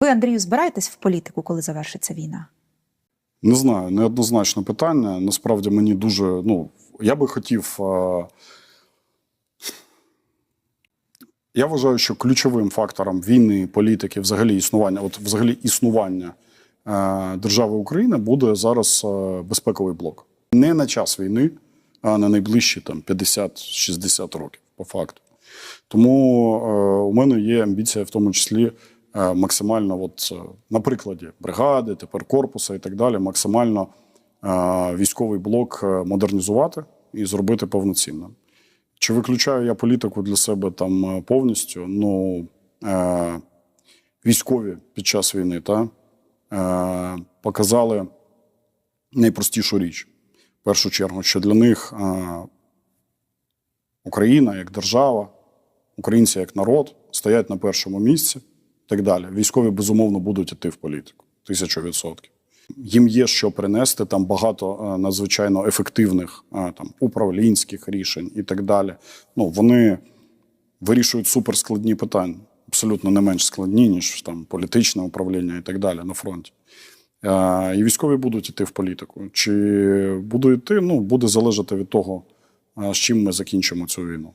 Ви, Андрію, збираєтесь в політику, коли завершиться війна? Не знаю, неоднозначне питання. Насправді мені дуже. Ну, я би хотів. е, Я вважаю, що ключовим фактором війни, політики, взагалі існування, от взагалі існування е, держави України буде зараз е, безпековий блок. Не на час війни, а на найближчі там 50-60 років, по факту. Тому у мене є амбіція, в тому числі максимально, от е, на прикладі бригади, тепер корпуса і так далі, максимально е, військовий блок е, модернізувати і зробити повноцінним. Чи виключаю я політику для себе там е, повністю? Ну, е, військові під час війни та, е, показали найпростішу річ. В першу чергу, що для них е, Україна як держава, українці як народ стоять на першому місці так далі. Військові, безумовно, будуть йти в політику. Тисячу відсотків. Їм є що принести там багато е, надзвичайно ефективних е, там управлінських рішень і так далі. Ну вони вирішують суперскладні питання, абсолютно не менш складні, ніж там політичне управління і так далі на фронті. Е, І військові будуть йти в політику. Чи будуть йти? Ну буде залежати від того, з чим ми закінчимо цю війну.